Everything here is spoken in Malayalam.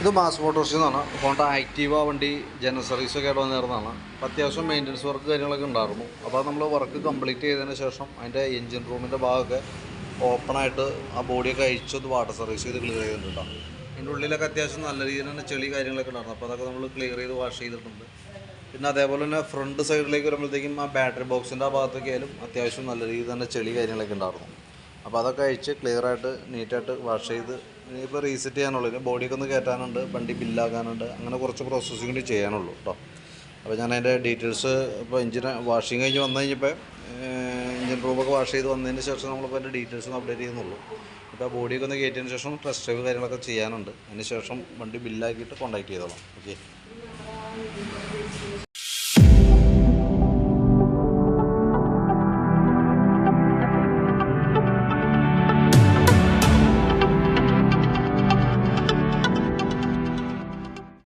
ഇത് മാസ് മോട്ടോർസിൽ നിന്നാണ് ഹോണ്ട ആക്റ്റീവ വണ്ടി ജനറൽ സർവീസൊക്കെ ആയിട്ട് വന്നിരുന്നതാണ് അപ്പോൾ അത്യാവശ്യം മെയിന്റനൻസ് വർക്ക് കാര്യങ്ങളൊക്കെ ഉണ്ടായിരുന്നു. അപ്പോൾ നമ്മൾ വർക്ക് കംപ്ലീറ്റ് ചെയ്തതിന് ശേഷം അതിന്റെ എഞ്ചിൻ റൂമിന്റെ ഭാഗമൊക്കെ ഓപ്പണായിട്ട് ആ ബോഡിയൊക്കെ അഴിച്ചൊന്ന് വാട്ടർ സർവീസ് ചെയ്ത് ക്ലിയർ ചെയ്തിട്ടുണ്ടാകും അതിന്റെ ഉള്ളിലൊക്കെ അത്യാവശ്യം നല്ല രീതിയിൽ തന്നെ ചെളി കാര്യങ്ങളൊക്കെ ഉണ്ടായിരുന്നു. അപ്പോൾ അതൊക്കെ നമ്മൾ ക്ലിയർ ചെയ്ത് വാഷ് ചെയ്തിട്ടുണ്ട്. പിന്നെ അതേപോലെ തന്നെ ഫ്രണ്ട് സൈഡിലേക്ക് വരുമ്പോഴത്തേക്കും ആ ബാറ്ററി ബോക്സിന്റെ ആ ഭാഗത്തൊക്കെ ആയാലും അത്യാവശ്യം നല്ല രീതിയിൽ തന്നെ ചെളി കാര്യങ്ങളൊക്കെ ഉണ്ടായിരുന്നു. അപ്പോൾ അതൊക്കെ അഴിച്ച് ക്ലിയറായിട്ട് നീറ്റായിട്ട് വാഷ് ചെയ്ത് ഇനിയിപ്പോൾ റീസെറ്റ് ചെയ്യാനുള്ളൂ. ഇനി ബോഡിയൊക്കെ ഒന്ന് കയറ്റാനുണ്ട് വണ്ടി ബില്ലാക്കാനുണ്ട് അങ്ങനെ കുറച്ച് പ്രോസസ്സിങ് കൂടി ചെയ്യാനുള്ളൂ കേട്ടോ അപ്പോൾ ഞാൻ അതിന്റെ ഡീറ്റെയിൽസ് ഇപ്പോൾ എഞ്ചിൻ വാഷിങ് കഴിഞ്ഞ് വന്നു കഴിഞ്ഞപ്പോൾ എഞ്ചിൻ റൂമൊക്കെ വാഷ് ചെയ്ത് വന്നതിന് ശേഷം നമ്മളിപ്പോൾ അതിന്റെ ഡീറ്റെയിൽസ് ഒന്ന് അപ്ഡേറ്റ് ചെയ്യുന്നുള്ളൂ. ഇപ്പോൾ ബോഡിയൊക്കെ ഒന്ന് കയറ്റിയതിന് ശേഷം ടെസ്റ്റ് ഡ്രൈവ് കാര്യങ്ങളൊക്കെ ചെയ്യാനുണ്ട്. അതിന് ശേഷം വണ്ടി ബില്ലാക്കിയിട്ട് കോൺടാക്ട് ചെയ്തോളാം. ഓക്കെ